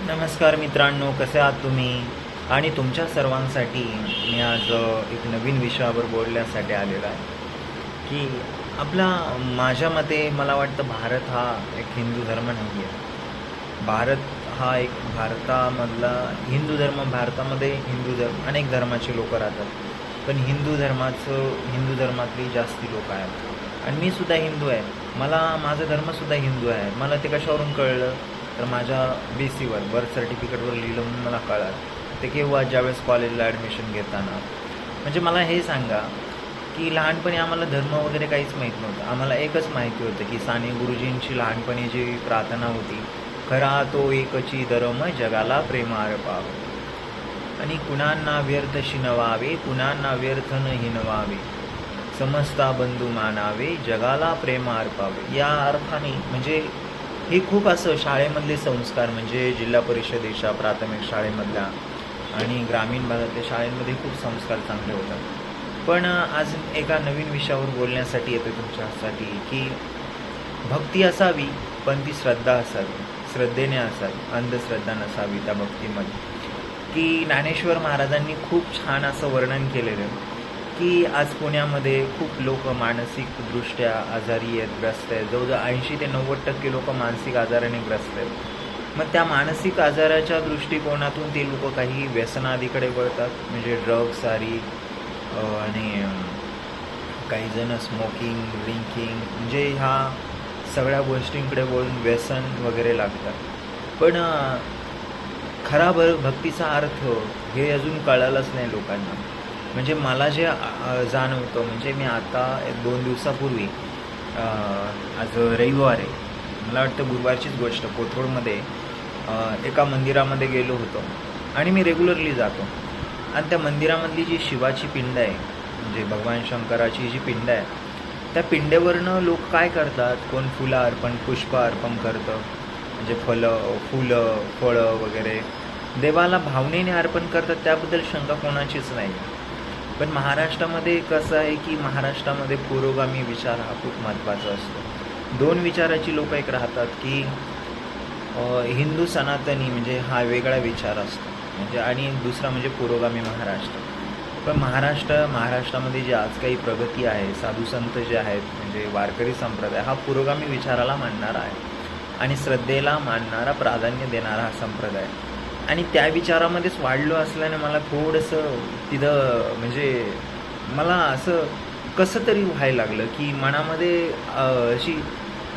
नमस्कार मित्रांनो कसे आहात तुम्ही? आणि तुमच्या सर्वांसाठी मी आज एक नवीन विषयावर बोलण्यासाठी आलेलो आहे. की आपला माझ्या मते मला वाटतं भारत हा एक हिंदू धर्म नाही आहे. भारत हा एक भारतामधला हिंदू धर्म भारतामध्ये हिंदू धर्म अनेक धर्माचे लोक राहतात. पण हिंदू धर्माचं हिंदू धर्मातली जास्ती लोक आहेत. आणि मी सुद्धा हिंदू आहे. मला माझा धर्मसुद्धा हिंदू आहे. मला ते कशावरून कळलं? तर माझ्या बी सीवर बर्थ सर्टिफिकेटवर लिहिलं म्हणून मला कळलं. ते केव्हा? ज्यावेळेस कॉलेजला ॲडमिशन घेताना. म्हणजे मला हे सांगा की लहानपणी आम्हाला धर्म वगैरे काहीच माहीत नव्हतं. आम्हाला एकच माहिती होतं की साने गुरुजींची लहानपणी जी प्रार्थना होती खरा तो एकची धर्म जगाला प्रेमार पावे आणि कुणांना व्यर्थ शिनवावे कुणांना व्यर्थ न हिनवावे. समस्ता बंधू मानावे जगाला प्रेम अर्पावे या अर्थाने म्हणजे हे खूप असं शाळेमधले संस्कार म्हणजे जिल्हा परिषदेच्या प्राथमिक शाळेमधल्या आणि ग्रामीण भागातल्या शाळेमध्ये खूप संस्कार चांगले होतात. पण आज एका नवीन विषयावर बोलण्यासाठी येतो तुमच्यासाठी की भक्ती असावी पण ती श्रद्धा असावी श्रद्धेने असावी अंधश्रद्धा नसावी त्या भक्तीमध्ये. की ज्ञानेश्वर महाराजांनी खूप छान असं वर्णन केलेलं आहे. की आज पुण्यामध्ये खूप लोक मानसिकदृष्ट्या आजारी आहेत ग्रस्त आहेत. जवळजवळ ऐंशी ते नव्वद टक्के लोक मानसिक आजाराने ग्रस्त आहेत. मग त्या मानसिक आजाराच्या दृष्टिकोनातून ते लोक काही व्यसनादीकडे वळतात म्हणजे ड्रग्स सारी आणि काहीजण काही जण स्मोकिंग ड्रिंकिंग म्हणजे ह्या सगळ्या गोष्टींकडे वळून व्यसन वगैरे लागतात. पण खरा भक्तीचा अर्थ हे अजून कळालंच नाही लोकांना. म्हणजे मला जे जाणवतं म्हणजे मी आता एक दोन दिवसापूर्वी आज रविवार आहे. मला वाटतं गुरुवारचीच गोष्ट कोथरूडमध्ये एका मंदिरामध्ये गेलो होतो. आणि मी रेग्युलरली जातो. आणि त्या मंदिरामधली जी शिवाची पिंड आहे म्हणजे भगवान शंकराची जी पिंड आहे त्या पिंडेवरनं लोक काय करतात? कोण फुलं अर्पण पुष्प अर्पण करतं? म्हणजे फलं फुलं फळं वगैरे. देवाला भावनेने अर्पण करतात त्याबद्दल शंका कोणाचीच नाही. पण महाराष्ट्रामध्ये कसं आहे की महाराष्ट्रामध्ये पुरोगामी विचार हा खूप महत्त्वाचा असतो. दोन विचाराची लोक एक राहतात की हिंदू सनातनी म्हणजे हा वेगळा विचार असतो. म्हणजे आणि दुसरा म्हणजे पुरोगामी महाराष्ट्र. पण महाराष्ट्र महाराष्ट्रामध्ये जी आज काही प्रगती आहे साधू संत जे आहेत म्हणजे वारकरी संप्रदाय हा पुरोगामी विचाराला मानणारा आहे. आणि श्रद्धेला मानणारा प्राधान्य देणारा हा संप्रदाय. आहे. आणि त्या विचारामध्येच वाढलो असल्याने मला थोडंसं तिथं म्हणजे मला असं कसं तरी व्हायला लागलं की मनामध्ये अशी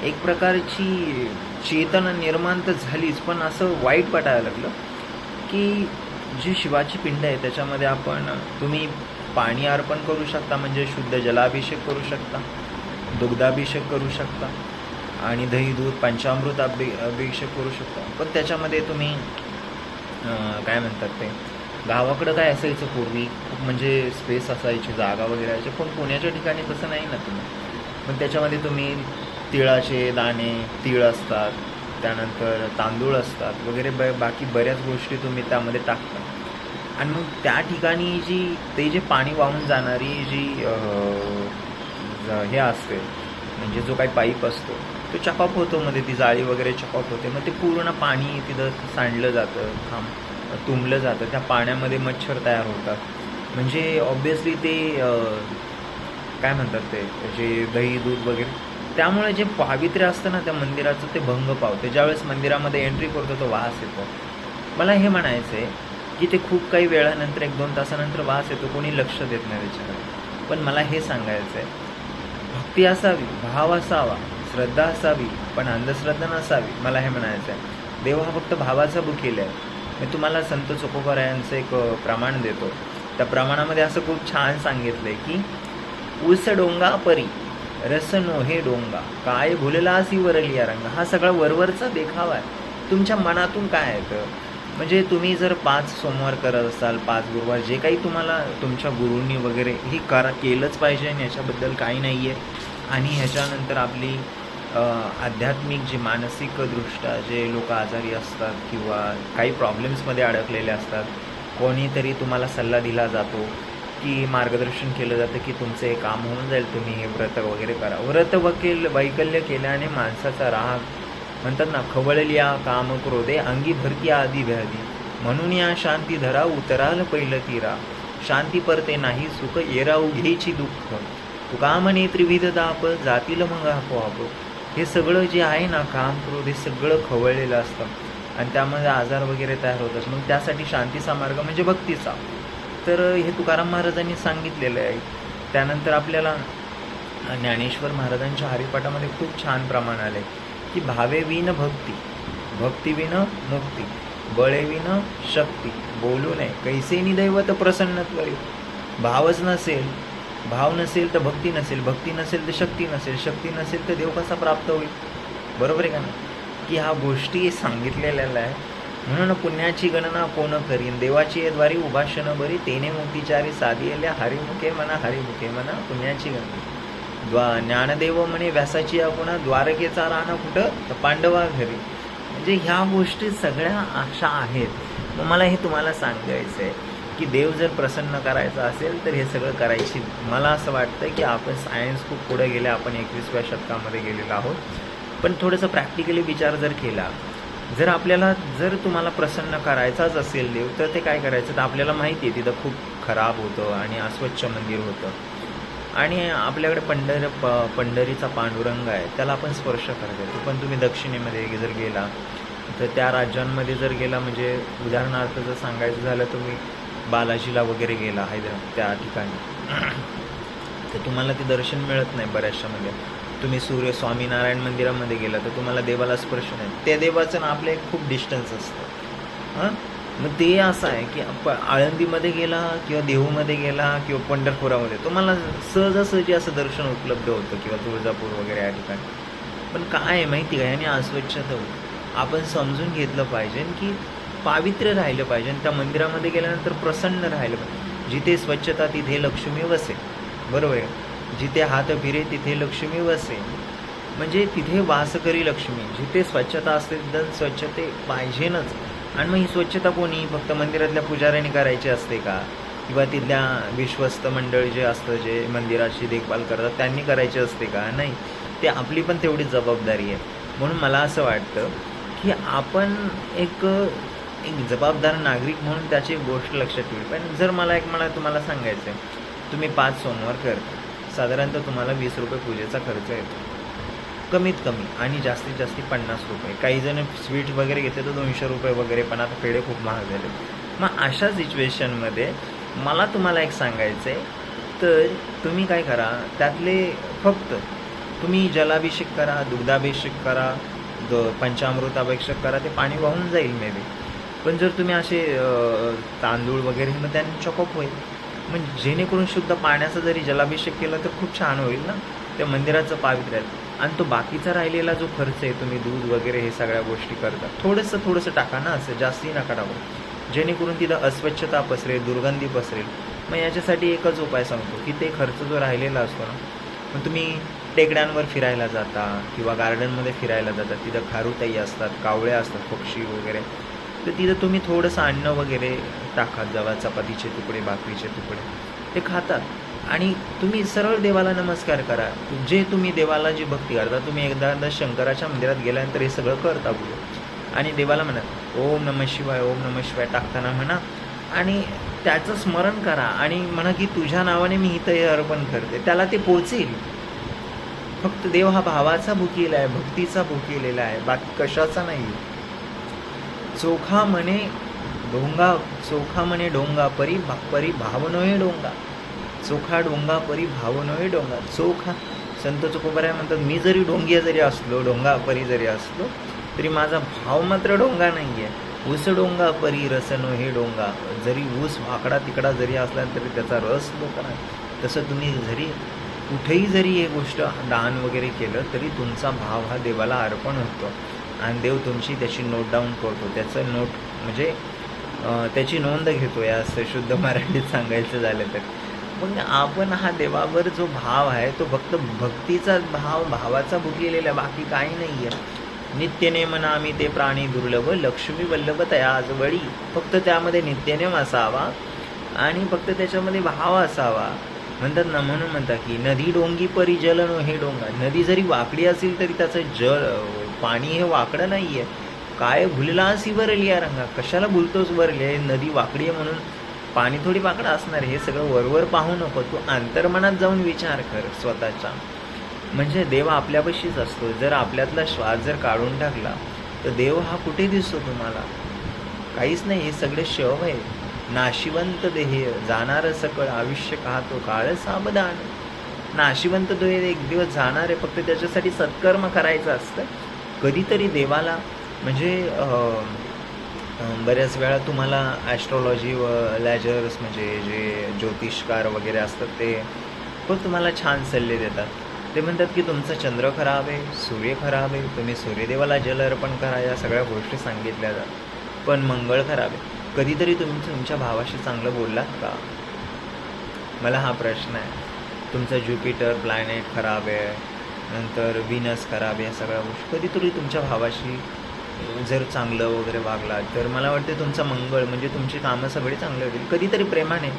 एक प्रकारची चेतना निर्माण तर झालीच पण असं वाईट वाटायला लागलं की जी शिवाची पिंड आहे त्याच्यामध्ये आपण तुम्ही पाणी अर्पण करू शकता म्हणजे शुद्ध जलाभिषेक करू शकता दुग्धाभिषेक करू शकता आणि दही दूध पंचामृत अभि अभिषेक करू शकता. पण त्याच्यामध्ये तुम्ही काय म्हणतात ते? गावाकडं काय असायचं पूर्वी? खूप म्हणजे स्पेस असायची जागा वगैरे यायची पण पुण्याच्या ठिकाणी तसं नाही ना तुम्ही. पण त्याच्यामध्ये तुम्ही तिळाचे दाणे तीळ असतात त्यानंतर तांदूळ असतात वगैरे ब बाकी बऱ्याच गोष्टी तुम्ही त्यामध्ये टाकता. आणि मग त्या ठिकाणी जी ते जे पाणी वाहून जाणारी जी हे असते म्हणजे जो काही पाईप असतो तो चकॉप होतो मध्ये ती जाळी वगैरे चकॉप होते. मग ते पूर्ण पाणी तिथं सांडलं जातं थांब तुंबलं जातं. त्या पाण्यामध्ये मच्छर तयार होतात. म्हणजे ऑब्वियसली ते काय म्हणतात ते जे दही दूध वगैरे त्यामुळे जे पावित्र्य असतं ना त्या मंदिराचं ते भंग पावते. ज्यावेळेस मंदिरामध्ये एंट्री करतो तो वास येतो. मला हे म्हणायचं आहे की ते खूप काही वेळानंतर एक दोन तासानंतर वास येतो कोणी लक्ष देत नाही त्याच्याकडे. पण मला हे सांगायचं आहे भक्ती असावी भाव असावा श्रद्धा असावी पण अंधश्रद्धा नसावी मला हे म्हणायचं आहे देव हा फक्त भावाचा बुकेल आहे. मी तुम्हाला संत चोकोकर यांचं एक प्रमाण देतो. त्या प्रमाणामध्ये असं खूप छान सांगितलं आहे की उस डोंगा परी रसनो हे डोंगा काय भुललासी वरली या रंग हा सगळा वरवरचा देखावा आहे. तुमच्या मनातून काय येतं म्हणजे तुम्ही जर पाच सोमवार करत असाल पाच गुरुवार जे काही तुम्हाला तुमच्या गुरूंनी वगैरे हे करा केलंच पाहिजे आणि याच्याबद्दल काही नाही आहे आणि ह्याच्यानंतर आपली आध्यात्मिक जे मानसिकदृष्ट्या जे लोक आजारी असतात किंवा काही प्रॉब्लेम्समध्ये अडकलेले असतात कोणीतरी तुम्हाला सल्ला दिला जातो की मार्गदर्शन केलं जातं की तुमचं हे काम होऊन जाईल तुम्ही हे व्रत वगैरे करा. व्रत वकील वैकल्य केल्याने माणसाचा राग म्हणतात ना खवळलिया काम क्रोधे अंगी भरती आधी व्याधी. म्हणून या शांती धरा उतराल पहिलं तीरा. शांती परते नाही सुख येरा उघेची दुःख. तुका म्हणे त्रिविध दाप जातील मग आपोआप. हे सगळं जे आहे ना काम क्रोध हे सगळं खवळलेलं असतं. आणि त्यामध्ये आजार वगैरे तयार होतात. मग त्यासाठी शांतीचा मार्ग म्हणजे भक्तीचा. तर हे तुकाराम महाराजांनी सांगितलेलं आहे. त्यानंतर आपल्याला ज्ञानेश्वर महाराजांच्या हरिपाठामध्ये खूप छान प्रमाण आले की भावे विन भक्ती भक्ती विन मुक्ती बळेविन शक्ती. बोलू नये. कैसे दैवत प्रसन्नत्वरी भावच नसेल भाव नसेल तर भक्ती नसेल भक्ती नसेल तर शक्ती नसेल शक्ती नसेल तर देव कसा प्राप्त होईल? बरोबर आहे का ना की ह्या गोष्टी सांगितलेल्या आहे. म्हणून पुण्याची गणना कोण करीन? देवाची द्वारी उभाषण बरी तेने मुक्तीचारी साधी आल्या हरिमुखे म्हणा हरिमुखे म्हणा पुण्याची गणना. द्वा ज्ञानदेव म्हणे व्यासाची आपण द्वारकेचा राणा कुठं? तर पांडवा घरी. म्हणजे ह्या गोष्टी सगळ्या अशा आहेत. मला हे तुम्हाला सांगायचं आहे की देव जर प्रसन्न करायचा असेल तर हे सगळं करायची. मला असं वाटतं की आपण सायन्स खूप पुढे गेले आपण एकवीसव्या शतकामध्ये गेलेलो आहोत. पण थोडंसं प्रॅक्टिकली विचार जर केला जर आपल्याला जर तुम्हाला प्रसन्न करायचाच असेल देव तर ते काय करायचं? तर आपल्याला माहिती आहे तिथं खूप खराब होतं आणि अस्वच्छ मंदिर होतं. आणि आपल्याकडे पंढर प पंढरीचा पांडुरंग आहे त्याला आपण स्पर्श करता पण तुम्ही दक्षिणेमध्ये जर गेला तर त्या राज्यांमध्ये जर गेला म्हणजे उदाहरणार्थ जर सांगायचं झालं तुम्ही बालाजीला वगैरे गेला हैदराबाद त्या ठिकाणी. तर तुम्हाला ते दर्शन मिळत नाही बऱ्याचशामध्ये म्हणजे. तुम्ही सूर्य स्वामीनारायण मंदिरामध्ये गेला तर तुम्हाला देवाला स्पर्श नाही. त्या देवाचं ना आपलं एक खूप डिस्टन्स असतं. हां? मग ते असं आहे की प आळंदीमध्ये गेला किंवा देहूमध्ये गेला किंवा पंढरपुरामध्ये तुम्हाला सहजासहजी असं दर्शन उपलब्ध होतं किंवा तुळजापूर वगैरे या ठिकाणी. पण काय आहे माहिती का? याने अस्वच्छता होती. आपण समजून घेतलं पाहिजे की पावित्र्य राहिलं पाहिजे. आणि त्या मंदिरामध्ये गेल्यानंतर प्रसन्न राहिलं पाहिजे. जिथे स्वच्छता तिथे लक्ष्मी वसे. बरोबर आहे जिथे हात फिरे तिथे लक्ष्मी वसे. म्हणजे तिथे वास करी लक्ष्मी. जिथे स्वच्छता असते तिथं स्वच्छते पाहिजेनच. आणि मग ही स्वच्छता कोणी? फक्त मंदिरातल्या पुजाऱ्यांनी करायची असते का? किंवा तिथल्या विश्वस्त मंडळ जे असतं जे मंदिराची देखभाल करतात त्यांनी करायची असते का? नाही. ते आपली पण तेवढी जबाबदारी आहे. म्हणून मला असं वाटतं की आपण एक एक जबाबदार नागरिक म्हणून त्याची गोष्ट लक्षात ठेवली पण जर मला एक मला तुम्हाला सांगायचं आहे तुम्ही पाच सोमवार करता साधारणतः तुम्हाला वीस रुपये पूजेचा खर्च येतो. कमीत कमी आणि जास्तीत जास्ती पन्नास रुपये. काही जण स्वीट वगैरे घेते तर दोनशे रुपये वगैरे पण आता पेढे खूप महाग झाले मग अशा सिच्युएशनमध्ये मला तुम्हाला एक सांगायचं आहे तर तुम्ही काय करा त्यातले फक्त तुम्ही जलाभिषेक करा दुग्धाभिषेक करा द पंचामृताभिषेक करा ते पाणी वाहून जाईल मे बी पण जर तुम्ही असे तांदूळ वगैरे मग त्याने चॉकअप होईल. मग जेणेकरून शुद्ध पाण्याचा जरी जलाभिषेक केला तर खूप छान होईल ना? त्या मंदिराचं पावित्र्य आहे. आणि तो बाकीचा राहिलेला जो खर्च आहे तुम्ही दूध वगैरे हे सगळ्या गोष्टी करता थोडंसं थोडंसं टाका ना असं जास्ती नका टाकू. जेणेकरून तिथं अस्वच्छता पसरेल दुर्गंधी पसरेल. मग याच्यासाठी एकच उपाय सांगतो की ते खर्च जो राहिलेला असतो ना मग तुम्ही टेकड्यांवर फिरायला जाता किंवा गार्डनमध्ये फिरायला जाता तिथं खारुताई असतात कावळे असतात पक्षी वगैरे. तर तिथं तुम्ही थोडंसं अन्न वगैरे टाका जवा चपातीचे तुकडे भाकरीचे तुकडे. ते खातात. आणि तुम्ही सरळ देवाला नमस्कार करा. जे तुम्ही देवाला जी भक्ती करता तुम्ही एकदा शंकराच्या मंदिरात गेल्यानंतर हे सगळं करता बोलू आणि देवाला म्हणा ओम नम शिवाय ओम नम शिवाय टाकताना म्हणा. आणि त्याचं स्मरण करा. आणि म्हणा की तुझ्या नावाने मी इथं हे अर्पण करते. त्याला ते पोचेल. फक्त देव हा भावाचा भुकेला आहे भक्तीचा भुकेलेला आहे. बाकी कशाचा नाही. चोखा म्हणे डोंगा चोखा म्हणे डोंगा परी भा परी भावनोहे डोंगा. चोखा डोंगा परी भावनोय डोंगा. चोखा संत चोकोबराय म्हणतात मी जरी डोंगिया जरी असलो डोंगा परी जरी असलो तरी माझा भाव मात्र डोंगा नाही आहे ऊस डोंगा परी रसनो हे डोंगा. जरी ऊस आकडा तिकडा जरी असला तरी त्याचा रस लोक नाही. तसं तुम्ही जरी कुठेही जरी हे गोष्ट दान वगैरे केलं तरी तुमचा भाव हा देवाला अर्पण होतो. आणि देव तुमची त्याची नोट डाऊन करतो. त्याचं नोट म्हणजे त्याची नोंद घेतो या असं शुद्ध मराठीत सांगायचं झालं तर. मग आपण हा देवावर जो भाव आहे तो फक्त भक्तीचा भाव भावाचा भुगलेला बाकी काही नाही आहे नित्यनेम आम्ही ते प्राणी दुर्लभ लक्ष्मी वल्लभ तया आजवळी फक्त त्यामध्ये नित्यनेम असावा आणि फक्त त्याच्यामध्ये भाव असावा. म्हणतात ना म्हणून म्हणतात की नदी डोंगी परी जल हे डोंगा नदी जरी वाकडी असेल तरी त्याचं जल पाणी हे वाकडं नाही आहे काय भुललास ही वरली या रंगा? कशाला भुलतोस वरली? आहे नदी वाकडी आहे म्हणून पाणी थोडी वाकडं असणार हे सगळं वरवर पाहू नको. तू अंतर्मनात जाऊन विचार कर स्वतःच्या म्हणजे देव आपल्यापाशीच असतो. जर आपल्यातला श्वास जर काढून टाकला तर देव हा कुठे दिसतो तुम्हाला? काहीच नाही. हे सगळे शव आहे नाशिवंत देह. जाणार सकळ आयुष्य पाहतो काळ सावधान. नाशिवंत देह एक दिवस जाणार आहे. फक्त त्याच्यासाठी सत्कर्म करायचं असतं. कधीतरी देवाला म्हणजे बऱ्याच वेळा तुम्हाला ॲस्ट्रॉलॉजी व लॅजर्स म्हणजे जे ज्योतिषकार वगैरे असतात ते खूप तुम्हाला छान सल्ले देतात. ते म्हणतात की तुमचा चंद्र खराब आहे सूर्य खराब आहे तुम्ही सूर्यदेवाला जल अर्पण करा या सगळ्या गोष्टी सांगितल्या जातात. पण मंगळ खराब आहे. कधीतरी तुम्ही तुमच्या भावाशी चांगलं बोललात का? मला हा प्रश्न आहे. तुमचं ज्युपिटर प्लॅनेट खराब आहे नंतर विनस खराब या सगळ्या गोष्टी. कधीतरी तुमच्या भावाशी जर चांगलं वगैरे वागला तर मला वाटते तुमचं मंगळ म्हणजे तुमची कामं सगळी चांगली होतील. कधीतरी प्रेमाने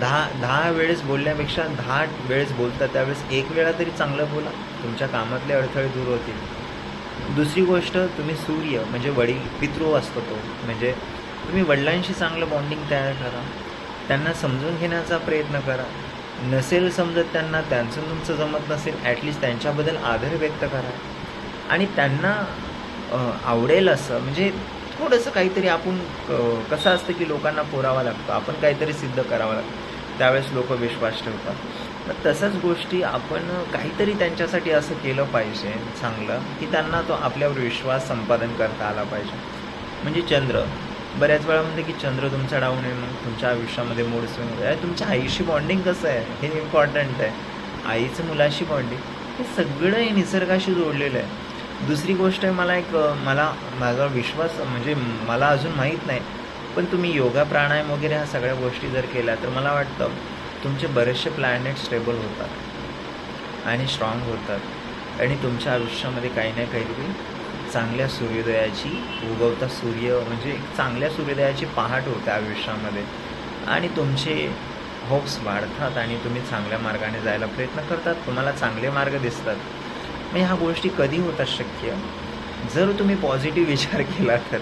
दहा दहा वेळेस बोलण्यापेक्षा दहा वेळेस बोलता त्यावेळेस एक वेळा तरी चांगलं बोला. तुमच्या कामातले अडथळे दूर होतील. दुसरी गोष्ट तुम्ही सूर्य म्हणजे वडील पितृ असतो तो. म्हणजे तुम्ही वडिलांशी चांगलं बॉन्डिंग तयार करा. त्यांना समजून घेण्याचा प्रयत्न करा. नसेल समजत त्यांना त्यांचं तुमचं जमत नसेल ॲटलिस्ट त्यांच्याबद्दल आदर व्यक्त करा. आणि त्यांना आवडेल असं म्हणजे थोडंसं काहीतरी आपण कसं असतं की लोकांना पुरावा लागतो आपण काहीतरी सिद्ध करावं लागतं. त्यावेळेस लोक विश्वास ठेवतात. मग तसंच गोष्टी आपण काहीतरी त्यांच्यासाठी असं केलं पाहिजे चांगलं की त्यांना तो आपल्यावर विश्वास संपादन करता आला पाहिजे. म्हणजे चंद्र. बऱ्याच वेळा म्हणते की चंद्र तुमचा डाऊन आहे मग तुमच्या आयुष्यामध्ये मूड स्विंग वगैरे तुमच्या आईशी बॉन्डिंग कसं आहे? हे इम्पॉर्टंट आहे. आईचं मुलाशी बॉन्डिंग हे सगळं हे निसर्गाशी जोडलेलं आहे. दुसरी गोष्ट आहे मला एक मला माझा विश्वास म्हणजे मला अजून माहीत नाही पण तुम्ही योगा प्राणायाम वगैरे ह्या सगळ्या गोष्टी जर केल्या तर मला वाटतं तुमचे बरेचसे प्लॅनेट स्टेबल होतात आणि स्ट्रॉंग होतात. आणि तुमच्या आयुष्यामध्ये काही ना काहीतरी चांगल्या सूर्योदयाची उगवता सूर्य म्हणजे चांगल्या सूर्योदयाची पहाट होते आयुष्यामध्ये. आणि तुमचे होप्स वाढतात आणि तुम्ही चांगल्या मार्गाने जायला प्रयत्न करतात तुम्हाला चांगले मार्ग दिसतात. मग ह्या गोष्टी कधी होतात शक्य? जर तुम्ही पॉझिटिव्ह विचार केला तर.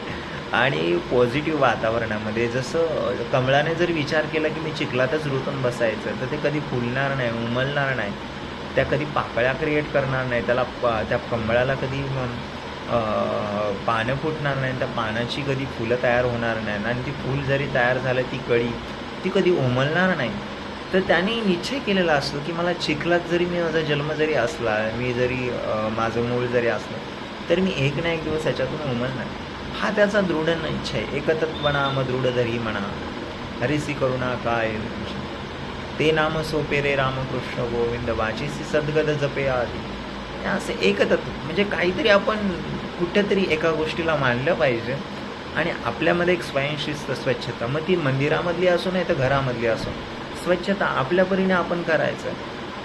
आणि पॉझिटिव्ह वातावरणामध्ये जसं कमळाने जर विचार केला की मी चिखलातच रुतून बसायचं तर ते कधी फुलणार नाही उमलणार नाही. त्या कधी पाकळ्या क्रिएट करणार नाही त्याला त्या कमळाला कधी पानं फुटणार नाही त्या पानाची कधी फुलं तयार होणार नाही आणि ती फूल जरी तयार झालं ती कळी ती कधी उमलणार नाही. तर त्याने निश्चय केलेला असतो की मला चिखलात जरी मी माझा जन्म जरी असला मी जरी माझं मूळ जरी असलं तर मी एक ना एक दिवस याच्यातून उमलणार. हा त्याचा दृढ निश्चय एकत्रपणा मग दृढ धरी म्हणा हरिसी करुणा काय? ते नाम सोपे रे रामकृष्ण गोविंद वाचीसी सद्गद जपे आधी. हे असे एकतत्व म्हणजे काहीतरी आपण कुठेतरी एका गोष्टीला मानलं पाहिजे. आणि आपल्यामध्ये एक स्वयंशिस्त स्वच्छता. मग ती मंदिरामधली असो नाही तर घरामधली असो. स्वच्छता आपल्या परीने आपण करायचं.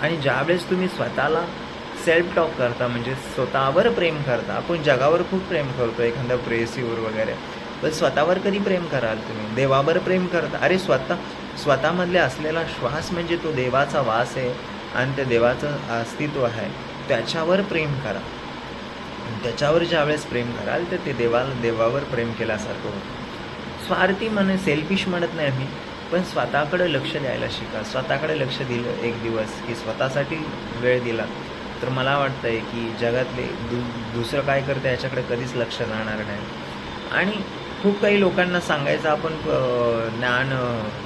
आणि ज्यावेळेस तुम्ही स्वतःला सेल्फ टॉक करता म्हणजे स्वतःवर प्रेम करता. आपण जगावर खूप प्रेम करतो एखाद्या प्रेसीवर वगैरे. पण स्वतःवर कधी प्रेम कराल तुम्ही? देवावर प्रेम करता? अरे स्वतः स्वतःमधले असलेला श्वास म्हणजे तो देवाचा वास आहे आणि त्या देवाचं अस्तित्व आहे. त्याच्यावर प्रेम करा. त्याच्यावर ज्यावेळेस प्रेम कराल तर ते देवाला देवावर प्रेम केल्यासारखं होतं. स्वार्थी म्हणे सेल्फिश म्हणत नाही आम्ही पण स्वतःकडे लक्ष द्यायला शिका. स्वतःकडे लक्ष दिलं एक दिवस की स्वतःसाठी वेळ दिला तर मला वाटतं आहे की जगातले दु दुसरं काय करतं याच्याकडे कधीच लक्ष जाणार नाही. आणि खूप काही लोकांना सांगायचं आपण ज्ञान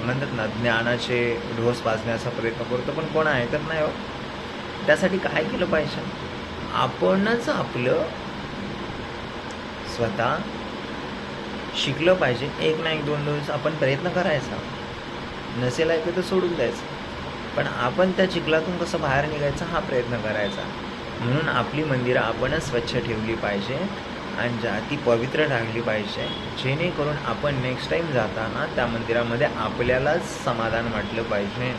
म्हणतात ना ज्ञानाचे ढोस पाजण्याचा प्रयत्न करतो पण कोण ऐकत नाही हो. त्यासाठी काय केलं पाहिजे? आपणच आपलं स्वतः शिकलं पाहिजे. एक ना एक दोन दिवस आपण प्रयत्न करायचा. नसेल ऐकलं तर सोडून द्यायचं. पण आपण त्या चिखलातून कसं बाहेर निघायचं हा प्रयत्न करायचा. म्हणून आपली मंदिरं आपणच स्वच्छ ठेवली पाहिजे आणि ज्या ती पवित्र राखली पाहिजे. जेणेकरून आपण नेक्स्ट टाईम जाताना त्या मंदिरामध्ये आपल्यालाच समाधान वाटलं पाहिजे.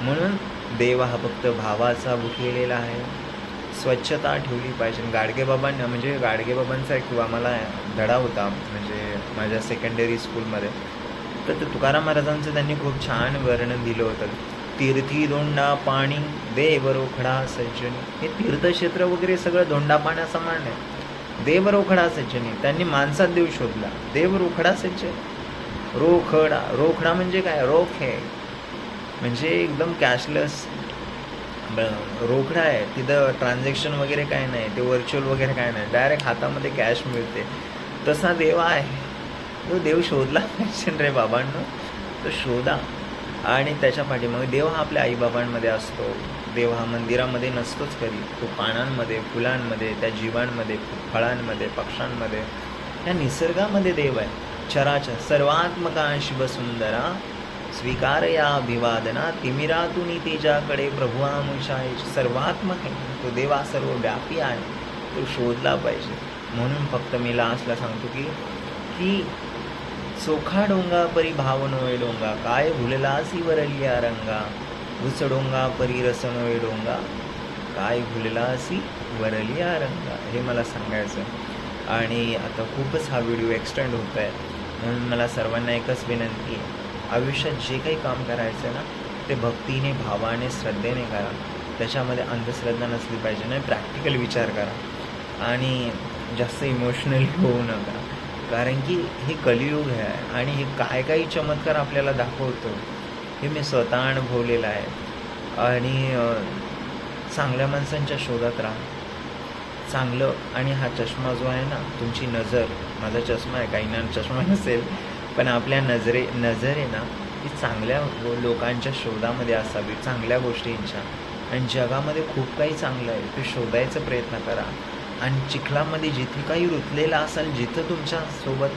म्हणून देव हा फक्त भावाचा भुकेलेला आहे. स्वच्छता ठेवली पाहिजे. गाडगेबाबांना म्हणजे गाडगेबाबांचा एक आम्हाला धडा होता म्हणजे माझ्या सेकंडरी स्कूलमध्ये तर ते तुकाराम महाराजांचं त्यांनी खूप छान वर्णन दिलं होतं. तीर्थी दोंडा पाणी देव रोखडा सज्जनी. हे तीर्थक्षेत्र वगैरे सगळं दोंडा पाण्यासमान आहे. देव रोखडा सज्जनी. त्यांनी माणसात देव शोधला. देव रोखडा सज्जन. रोखडा. रोखडा म्हणजे काय? रोख आहे. म्हणजे एकदम कॅशलेस रोकडा आहे. तिथं ट्रान्झॅक्शन वगैरे काय नाही. ते व्हर्च्युअल वगैरे काय नाही. डायरेक्ट हातामध्ये कॅश मिळते. तसा देव आहे. तो देव शोधला पाहिजे रे बाबांनो. तो शोधा. आणि त्याच्या पाठीमागे देव हा आपल्या आईबाबांमध्ये असतो. देव हा मंदिरामध्ये नसतोच कधी. तो पानांमध्ये फुलांमध्ये त्या जीवांमध्ये फळांमध्ये पक्ष्यांमध्ये. या निसर्गामध्ये देव आहे. चराचर सर्वात्मका शिवसुंदरा. स्वीकार या अभिवादना तिमिरातून तेजाकडे प्रभू आमुषाय सर्वात्मक आहे तो देवा सर्व व्यापी आहे तो शोधला पाहिजे. म्हणून फक्त मी लास्टला सांगतो की की चोखा डोंगा परी भावनोय डोंगा काय भुललासी वरलिया रंगा घुस डोंगा परी रसनोय डोंगा काय भुललासी वरलिया रंगा हे मला सांगायचं आणि आता खूपच हा व्हिडिओ एक्सटेंड होत आहे म्हणून मला सर्वांना एकच विनंती आहे आयुष्यात जे काही काम करायचं आहे ना ते भक्तीने भावाने श्रद्धेने करा. त्याच्यामध्ये अंधश्रद्धा नसली पाहिजे. नाही प्रॅक्टिकल विचार करा. आणि जास्त इमोशनल होऊ नका. कारण की हे कलियुग आहे आणि हे काय काही चमत्कार आपल्याला दाखवतो. हे मी स्वतः अनुभवलेलं आहे. आणि चांगल्या माणसांच्या शोधात राहा. चांगलं आणि हा चष्मा जो आहे ना तुमची नजर माझा चष्मा आहे काही ना चष्मा नसेल पण आपल्या नजरे नजर आहे ना ती चांगल्या लोकांच्या शोधामध्ये असावी चांगल्या गोष्टींच्या. आणि जगामध्ये खूप काही चांगलं आहे ते शोधायचा प्रयत्न करा. आणि चिखलामध्ये जिथे काही रुतलेलं असाल जिथं तुमच्यासोबत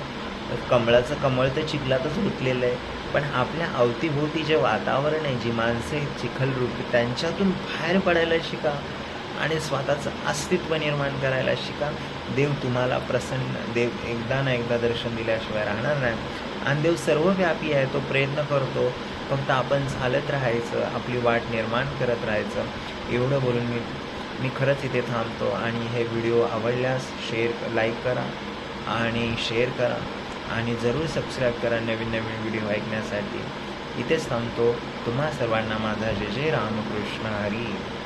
कमळाचं कमळ तर चिखलातच रुतलेलं आहे. पण आपल्या अवतीभोवती जे वातावरण आहे जी माणसे चिखल रुत त्यांच्यातून बाहेर पडायला शिका. आणि स्वतःचं अस्तित्व निर्माण करायला शिका. देव तुम्हाला प्रसन्न देव एकदा ना एकदा दर्शन दिल्याशिवाय राहणार नाही. आणि देव सर्वव्यापी आहे तो प्रयत्न करतो फक्त आपण चालत राहायचं आपली वाट निर्माण करत राहायचं. एवढं बोलून मी मी खरंच इथे थांबतो आणि हे व्हिडिओ आवडल्यास शेअर लाईक करा आणि शेअर करा आणि जरूर सबस्क्राईब करा नवीन नवीन व्हिडिओ ऐकण्यासाठी. इथेच थांबतो. तुम्हा सर्वांना माझा जय जय रामकृष्ण हरी.